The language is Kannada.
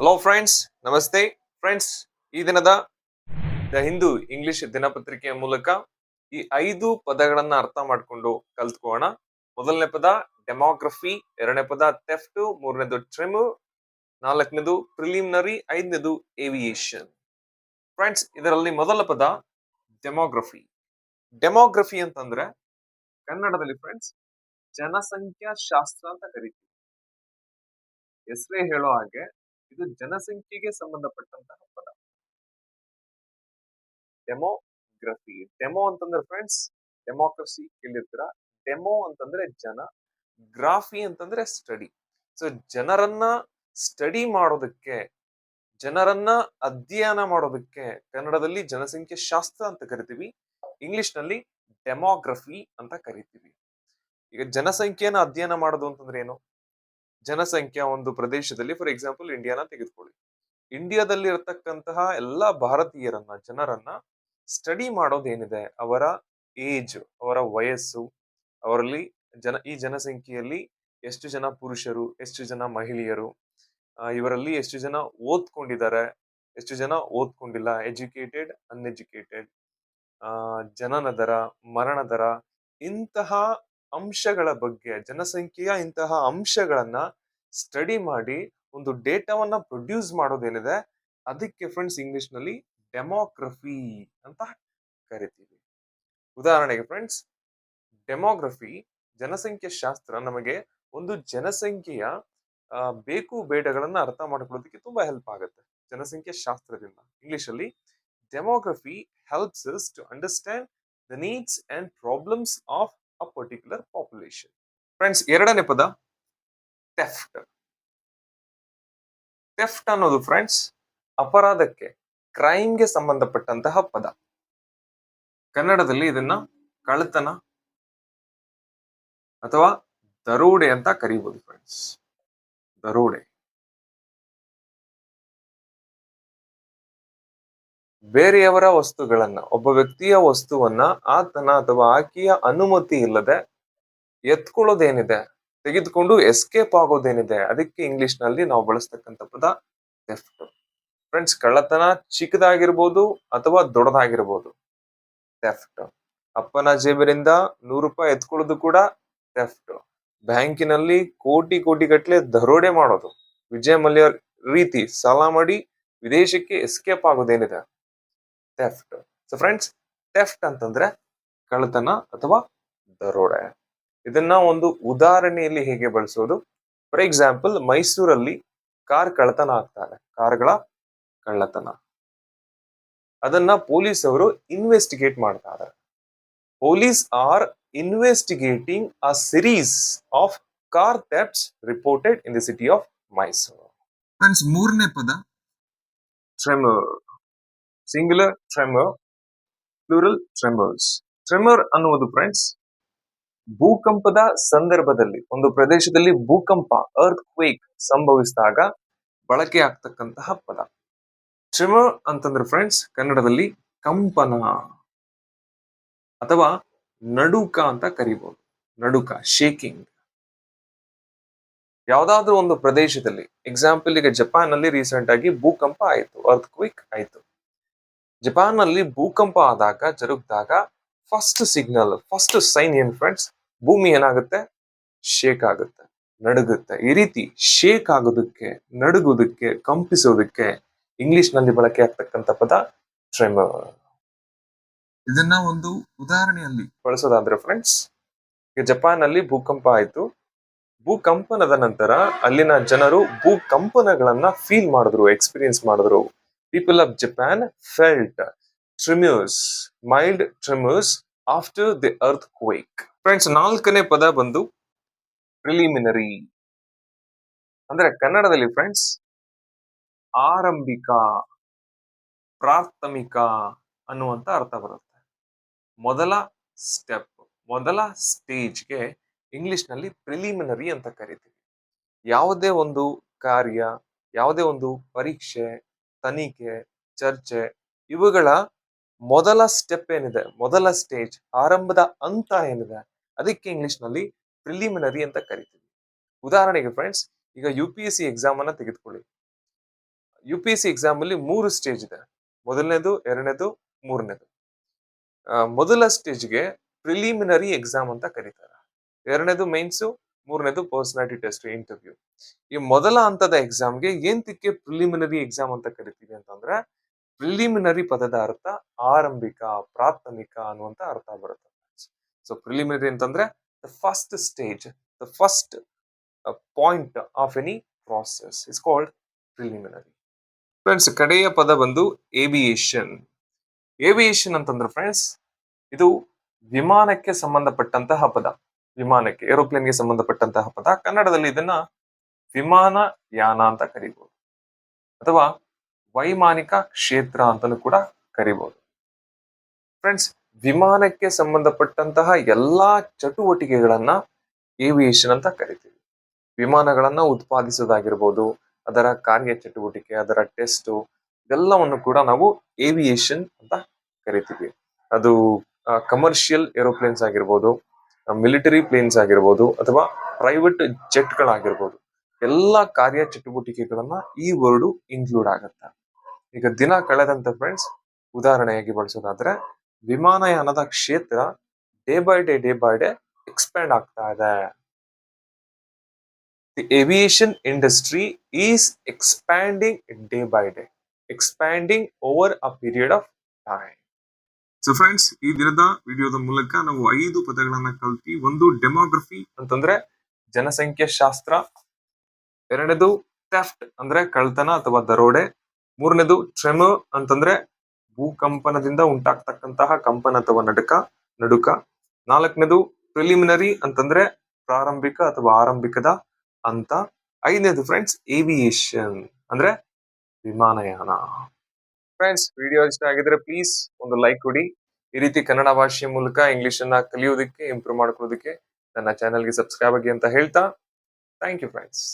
ಹಲೋ ಫ್ರೆಂಡ್ಸ್ ನಮಸ್ತೆ ಫ್ರೆಂಡ್ಸ್ ಈ ದಿನದ ದ ಹಿಂದೂ ಇಂಗ್ಲಿಷ್ ದಿನಪತ್ರಿಕೆಯ ಮೂಲಕ ಈ ಐದು ಪದಗಳನ್ನ ಅರ್ಥ ಮಾಡ್ಕೊಂಡು ಕಲ್ತ್ಕೋಣ ಮೊದಲನೇ ಪದ ಡೆಮೋಗ್ರಫಿ ಎರಡನೇ ಪದ ಥೆಫ್ಟ್ ಮೂರನೇದು ಟ್ರಿಮ್ ನಾಲ್ಕನೇದು ಪ್ರಿಲಿಮಿನರಿ ಐದನೇದು ಏವಿಯೇಷನ್ ಫ್ರೆಂಡ್ಸ್ ಇದರಲ್ಲಿ ಮೊದಲ ಪದ ಡೆಮೋಗ್ರಫಿ ಡೆಮೋಗ್ರಫಿ ಅಂತಂದ್ರೆ, ಕನ್ನಡದಲ್ಲಿ ಫ್ರೆಂಡ್ಸ್ ಜನಸಂಖ್ಯಾ ಶಾಸ್ತ್ರ ಅಂತ ಕರಿತೀವಿ. ಹೆಸರೇ ಹೇಳೋ ಹಾಗೆ ಇದು ಜನಸಂಖ್ಯೆಗೆ ಸಂಬಂಧಪಟ್ಟಂತಹ ಪದ. ಡೆಮೋಗ್ರಫಿ ಡೆಮೋ ಅಂತಂದ್ರೆ ಫ್ರೆಂಡ್ಸ್ ಡೆಮೋಕ್ರಸಿ ಕೇಳಿರ್ತೀರ? ಡೆಮೋ ಅಂತಂದ್ರೆ ಜನ, ಗ್ರಾಫಿ ಅಂತಂದ್ರೆ ಸ್ಟಡಿ ಸೊ ಜನರನ್ನ ಸ್ಟಡಿ ಮಾಡೋದಕ್ಕೆ, ಜನರನ್ನ ಅಧ್ಯಯನ ಮಾಡೋದಕ್ಕೆ ಕನ್ನಡದಲ್ಲಿ ಜನಸಂಖ್ಯೆ ಶಾಸ್ತ್ರ ಅಂತ ಕರಿತೀವಿ ಇಂಗ್ಲಿಷ್ನಲ್ಲಿ ಡೆಮೋಗ್ರಫಿ ಅಂತ ಕರಿತೀವಿ. ಈಗ ಜನಸಂಖ್ಯೆಯನ್ನ ಅಧ್ಯಯನ ಮಾಡೋದು ಅಂತಂದ್ರೆ ಏನು? ಜನಸಂಖ್ಯಾ ಒಂದು ಪ್ರದೇಶದಲ್ಲಿ ಫಾರ್ ಎಕ್ಸಾಂಪಲ್ ಇಂಡಿಯಾನ ತೆಗೆದುಕೊಳ್ಳಿ. ಇಂಡಿಯಾದಲ್ಲಿ ಇರತಕ್ಕಂತಹ ಎಲ್ಲ ಭಾರತೀಯರನ್ನ, ಜನರನ್ನ ಸ್ಟಡಿ ಮಾಡೋದೇನಿದೆ? ಅವರ ಏಜ್ ಅವರ ವಯಸ್ಸು, ಅವರಲ್ಲಿ ಜನ, ಈ ಜನಸಂಖ್ಯೆಯಲ್ಲಿ ಎಷ್ಟು ಜನ ಪುರುಷರು, ಎಷ್ಟು ಜನ ಮಹಿಳೆಯರು ಇವರಲ್ಲಿ ಎಷ್ಟು ಜನ ಓದ್ಕೊಂಡಿದ್ದಾರೆ, ಎಷ್ಟು ಜನ ಓದ್ಕೊಂಡಿಲ್ಲ? ಎಜುಕೇಟೆಡ್ ಅನ್ಎಜುಕೇಟೆಡ್ ಜನನ ದರ, ಮರಣ ದರ, ಇಂತಹ ಅಂಶಗಳ ಬಗ್ಗೆ, ಜನಸಂಖ್ಯೆಯ ಇಂತಹ ಅಂಶಗಳನ್ನ ಸ್ಟಡಿ ಮಾಡಿ, ಒಂದು ಡೇಟಾವನ್ನ ಪ್ರೊಡ್ಯೂಸ್ ಮಾಡೋದೇನಿದೆ, ಅದಕ್ಕೆ ಫ್ರೆಂಡ್ಸ್ ಇಂಗ್ಲಿಷ್ನಲ್ಲಿ ಡೆಮೋಗ್ರಫಿ ಅಂತ ಕರಿತೀವಿ. ಉದಾಹರಣೆಗೆ ಫ್ರೆಂಡ್ಸ್ ಡೆಮೋಗ್ರಫಿ ಜನಸಂಖ್ಯೆ ಶಾಸ್ತ್ರ ನಮಗೆ ಒಂದು ಜನಸಂಖ್ಯೆಯ ಬೇಕು ಬೇಡಗಳನ್ನ ಅರ್ಥ ಮಾಡ್ಕೊಳ್ಳೋದಕ್ಕೆ ತುಂಬಾ ಹೆಲ್ಪ್ ಆಗುತ್ತೆ. ಜನಸಂಖ್ಯೆ ಶಾಸ್ತ್ರದಿಂದ. ಇಂಗ್ಲಿಷ್ ಅಲ್ಲಿ demography helps to understand the needs and problems of a particular population friends ಎರಡನೇ ಪದ ಟೆಫ್ಟ್ ಟೆಫ್ಟ್ ಅನ್ನೋದು ಫ್ರೆಂಡ್ಸ್ ಅಪರಾಧಕ್ಕೆ ಕ್ರೈಮ್ಗೆ ಸಂಬಂಧಪಟ್ಟಂತಹ ಪದ. ಕನ್ನಡದಲ್ಲಿ ಇದನ್ನ ಕಳ್ಳತನ ಅಥವಾ ದರೋಡೆ ಅಂತ ಕರೀಬಹುದು ಫ್ರೆಂಡ್ಸ್ ದರೋಡೆ. ಬೇರೆಯವರ ವಸ್ತುಗಳನ್ನ, ಒಬ್ಬ ವ್ಯಕ್ತಿಯ ವಸ್ತುವನ್ನ ಆತನ ಅಥವಾ ಆಕೆಯ ಅನುಮತಿ ಇಲ್ಲದೆ ಎತ್ಕೊಳ್ಳೋದೇನಿದೆ, ತೆಗೆದುಕೊಂಡು ಎಸ್ಕೇಪ್ ಆಗೋದೇನಿದೆ, ಅದಕ್ಕೆ ಇಂಗ್ಲಿಷ್ನಲ್ಲಿ ನಾವು ಬಳಸ್ತಕ್ಕಂಥ ಪದ ಥೆಫ್ಟ್ ಫ್ರೆಂಡ್ಸ್ ಕಳ್ಳತನ ಚಿಕ್ಕದಾಗಿರ್ಬೋದು ಅಥವಾ ದೊಡ್ಡದಾಗಿರ್ಬೋದು. ಥೆಫ್ಟ್ ಅಪ್ಪನ ಜೇಬಿನಿಂದ ನೂರು ರೂಪಾಯಿ ಎತ್ಕೊಳ್ಳೋದು ಕೂಡ ಥೆಫ್ಟ್ ಬ್ಯಾಂಕಿನಲ್ಲಿ ಕೋಟಿ ಕೋಟಿ ಗಟ್ಟಲೆ ದರೋಡೆ ಮಾಡೋದು. ವಿಜಯ ಮಲ್ಯ ರೀತಿ ಸಾಲ ಮಾಡಿ ವಿದೇಶಕ್ಕೆ ಎಸ್ಕೇಪ್ ಆಗೋದೇನಿದೆ. ಥೆಫ್ಟ್ ಸೊ ಫ್ರೆಂಡ್ಸ್ ಥೆಫ್ಟ್ ಅಂತಂದ್ರೆ ಕಳ್ಳತನ ಅಥವಾ ದರೋಡೆ. ಇದನ್ನ ಒಂದು ಉದಾಹರಣೆಯಲ್ಲಿ ಹೇಗೆ ಬಳಸೋದು? ಫಾರ್ ಎಕ್ಸಾಂಪಲ್ ಮೈಸೂರಲ್ಲಿ ಕಾರ್ ಕಳ್ಳತನ ಆಗ್ತಾರೆ. ಕಾರ್ಗಳ ಕಳ್ಳತನ. ಅದನ್ನ ಪೊಲೀಸ್ ಅವರು ಇನ್ವೆಸ್ಟಿಗೇಟ್ ಮಾಡ್ತಾ ಇದ್ದಾರೆ. Police are investigating a series of car thefts reported in the city of Mysuru friends ಮೂರನೇ ಪದ tremor singular tremor plural tremors tremor ಅನ್ನುವುದು ಫ್ರೆಂಡ್ಸ್ ಭೂಕಂಪದ ಸಂದರ್ಭದಲ್ಲಿ, ಒಂದು ಪ್ರದೇಶದಲ್ಲಿ ಭೂಕಂಪ ಅರ್ಥ್ ಕ್ವೇಕ್ ಸಂಭವಿಸಿದಾಗ ಬಳಕೆ ಆಗ್ತಕ್ಕಂತಹ ಪದ. ಟ್ರೆಮರ್ ಅಂತಂದ್ರೆ ಫ್ರೆಂಡ್ಸ್ ಕನ್ನಡದಲ್ಲಿ ಕಂಪನ ಅಥವಾ ನಡುಕ ಅಂತ ಕರಿಬಹುದು ನಡುಕ ಶೇಕಿಂಗ್ ಯಾವುದಾದ್ರೂ ಒಂದು ಪ್ರದೇಶದಲ್ಲಿ ಎಕ್ಸಾಂಪಲ್ ಈಗ ಜಪಾನ್ ಅಲ್ಲಿ ರೀಸೆಂಟ್ ಆಗಿ ಭೂಕಂಪ ಆಯಿತು ಅರ್ಥ್ ಕ್ವಿಕ್ ಆಯ್ತು. ಜಪಾನ್ನಲ್ಲಿ ಭೂಕಂಪ ಆದಾಗ, ಜರುಗಿದಾಗ ಫಸ್ಟ್ ಸಿಗ್ನಲ್ ಫಸ್ಟ್ ಸೈನ್ ಏನ್ ಫ್ರೆಂಡ್ಸ್ ಭೂಮಿ ಏನಾಗುತ್ತೆ? ಶೇಕ್ ಆಗುತ್ತೆ, ನಡುಗುತ್ತೆ. ಈ ರೀತಿ ಶೇಕ್ ಆಗೋದಕ್ಕೆ ನಡುಗೋದಕ್ಕೆ ಕಂಪಿಸೋದಕ್ಕೆ ಇಂಗ್ಲಿಷ್ನಲ್ಲಿ ಬಳಕೆ ಆಗ್ತಕ್ಕಂತ ಪದ ಟ್ರೆಮರ್ ಇದನ್ನ ಒಂದು ಉದಾಹರಣೆಯಲ್ಲಿ ಬಳಸೋದಾದ್ರೆ ಫ್ರೆಂಡ್ಸ್ ಜಪಾನ್ನಲ್ಲಿ ಭೂಕಂಪ ಆಯ್ತು. ಭೂಕಂಪನದ ನಂತರ ಅಲ್ಲಿನ ಜನರು ಭೂಕಂಪನಗಳನ್ನ ಫೀಲ್ ಮಾಡಿದ್ರು ಎಕ್ಸ್ಪೀರಿಯನ್ಸ್ ಮಾಡಿದ್ರು. People of Japan felt tremors, mild tremors after the earthquake. Friends ನಾಲ್ಕನೇ ಪದ ಬಂದು ಪ್ರಿಲಿಮಿನರಿ ಅಂದ್ರೆ ಕನ್ನಡದಲ್ಲಿ ಫ್ರೆಂಡ್ಸ್ ಆರಂಭಿಕ ಪ್ರಾಥಮಿಕ ಅನ್ನುವಂತ ಅರ್ಥ ಬರುತ್ತೆ. ಮೊದಲ ಸ್ಟೆಪ್ ಮೊದಲ ಸ್ಟೇಜ್ಗೆ ಇಂಗ್ಲಿಷ್ನಲ್ಲಿ ಪ್ರಿಲಿಮಿನರಿ ಅಂತ ಕರಿತೀವಿ. ಯಾವುದೇ ಒಂದು ಕಾರ್ಯ ಯಾವುದೇ ಒಂದು ಪರೀಕ್ಷೆ ತನಿಖೆ, ಚರ್ಚೆ ಇವುಗಳ ಮೊದಲ ಸ್ಟೆಪ್ ಏನಿದೆ? ಮೊದಲ ಸ್ಟೇಜ್ ಆರಂಭದ ಅಂತ ಏನಿದೆ? ಅದಕ್ಕೆ ಇಂಗ್ಲಿಷ್ನಲ್ಲಿ ಪ್ರಿಲಿಮಿನರಿ ಅಂತ ಕರಿತೀವಿ. ಉದಾಹರಣೆಗೆ ಫ್ರೆಂಡ್ಸ್ ಈಗ U P S C exam ಅನ್ನ ತೆಗೆದುಕೊಳ್ಳಿ. U P S C exam ಅಲ್ಲಿ ಮೂರು ಸ್ಟೇಜ್ ಇದೆ. ಮೊದಲನೇದು, ಎರಡನೇದು, ಮೂರನೇದು. ಮೊದಲ ಸ್ಟೇಜ್ಗೆ ಪ್ರಿಲಿಮಿನರಿ ಎಕ್ಸಾಮ್ ಅಂತ ಕರೀತಾರೆ. ಎರಡನೇದು ಮೈನ್ಸು ಮೂರನೇದು ಪರ್ಸನಾಲಿಟಿ ಟೆಸ್ಟ್ ಇಂಟರ್ವ್ಯೂ ಈ ಮೊದಲ ಹಂತದ ಎಕ್ಸಾಮ್ಗೆ ಏಂತಕ್ಕೆ ಪ್ರಿಲಿಮಿನರಿ ಎಕ್ಸಾಮ್ ಅಂತ ಕರಿತೀವಿ ಅಂತಂದ್ರೆ ಪ್ರಿಲಿಮಿನರಿ ಪದದ ಅರ್ಥ ಆರಂಭಿಕ, ಪ್ರಾಥಮಿಕ ಅನ್ನುವಂತ ಅರ್ಥ ಬರುತ್ತೆ. ಸೊ ಪ್ರಿಲಿಮಿನರಿ ಅಂತಂದ್ರೆ the first stage the first point of any process is called preliminary friends ಕಡೆಯ ಪದ ಬಂದು ಏವಿಯೇಷನ್ ಏವಿಯೇಷನ್ ಅಂತಂದ್ರೆ ಫ್ರೆಂಡ್ಸ್ ಇದು ವಿಮಾನಕ್ಕೆ ಸಂಬಂಧಪಟ್ಟಂತಹ ಪದ. ವಿಮಾನಕ್ಕೆ, ಏರೋಪ್ಲೇನ್ಗೆ ಸಂಬಂಧಪಟ್ಟಂತಹ ಪದ, ಕನ್ನಡದಲ್ಲಿ ಇದನ್ನ ವಿಮಾನ ಯಾನ ಅಂತ ಕರಿಬಹುದು ಅಥವಾ ವೈಮಾನಿಕ ಕ್ಷೇತ್ರ ಅಂತಲೂ ಕೂಡ ಕರಿಬಹುದು ಫ್ರೆಂಡ್ಸ್ ವಿಮಾನಕ್ಕೆ ಸಂಬಂಧಪಟ್ಟಂತಹ ಎಲ್ಲಾ ಚಟುವಟಿಕೆಗಳನ್ನ ಏವಿಯೇಷನ್ ಅಂತ ಕರಿತೀವಿ. ವಿಮಾನಗಳನ್ನ ಉತ್ಪಾದಿಸೋದಾಗಿರ್ಬೋದು, ಅದರ ಕಾರ್ಯ ಚಟುವಟಿಕೆ, ಅದರ ಟೆಸ್ಟ್ ಇದೆಲ್ಲವನ್ನು ಕೂಡ ನಾವು ಏವಿಯೇಷನ್ ಅಂತ ಕರಿತೀವಿ. ಅದು ಕಮರ್ಷಿಯಲ್ ಏರೋಪ್ಲೇನ್ಸ್ ಆಗಿರ್ಬೋದು ಮಿಲಿಟರಿ ಪ್ಲೇನ್ಸ್ ಆಗಿರ್ಬೋದು ಅಥವಾ ಪ್ರೈವೇಟ್ ಜೆಟ್ಗಳಾಗಿರ್ಬೋದು ಎಲ್ಲ ಕಾರ್ಯ ಚಟುವಟಿಕೆಗಳನ್ನ ಈ ವರ್ಡು ಇನ್ಕ್ಲೂಡ್ ಆಗುತ್ತೆ. ಈಗ ದಿನ ಕಳೆದಂತ ಫ್ರೆಂಡ್ಸ್ ಉದಾಹರಣೆಯಾಗಿ ಬಳಸೋದಾದ್ರೆ ವಿಮಾನಯಾನದ ಕ್ಷೇತ್ರ day by day day by day expand ಆಗ್ತಾ ಇದೆ. The aviation industry is expanding day by day expanding over a period of time so friends ಈ ದಿನದ ವಿಡಿಯೋದ ಮೂಲಕ ನಾವು ಐದು ಪದಗಳನ್ನ ಕಲ್ತಿ, ಒಂದು ಡೆಮೋಗ್ರಫಿ ಅಂತಂದ್ರೆ ಜನಸಂಖ್ಯೆ ಶಾಸ್ತ್ರ ಎರಡನೇದು ಥೆಫ್ಟ್ ಅಂದ್ರೆ ಕಳ್ತನ ಅಥವಾ ದರೋಡೆ, ಮೂರನೇದು ಟ್ರೆಮ ಅಂತಂದ್ರೆ ಭೂಕಂಪನದಿಂದ ಉಂಟಾಗ್ತಕ್ಕಂತಹ ಕಂಪನ ಅಥವಾ ನಡುಕ ನಡುಕ, ನಾಲ್ಕನೇದು ಪ್ರಿಲಿಮಿನರಿ ಅಂತಂದ್ರೆ ಪ್ರಾರಂಭಿಕ ಅಥವಾ ಆರಂಭಿಕದ ಅಂತ ಐದನೇದು ಫ್ರೆಂಡ್ಸ್ ಏವಿಯೇಷನ್ ಅಂದ್ರೆ ವಿಮಾನಯಾನ. ಫ್ರೆಂಡ್ಸ್ ವಿಡಿಯೋ ಇಷ್ಟ ಆಗಿದ್ರೆ ಪ್ಲೀಸ್ ಒಂದು ಲೈಕ್ ಕೊಡಿ. ಈ ರೀತಿ ಕನ್ನಡ ಭಾಷೆಯ ಮೂಲಕ ಇಂಗ್ಲಿಷ್ ಅನ್ನ ಕಲಿಯೋದಕ್ಕೆ ಇಂಪ್ರೂವ್ ಮಾಡ್ಕೊಳ್ಳೋದಕ್ಕೆ ನನ್ನ ಚಾನೆಲ್ಗೆ ಸಬ್ಸ್ಕ್ರೈಬ್ ಆಗಿ ಅಂತ ಹೇಳ್ತಾ ಥ್ಯಾಂಕ್ ಯು ಫ್ರೆಂಡ್ಸ್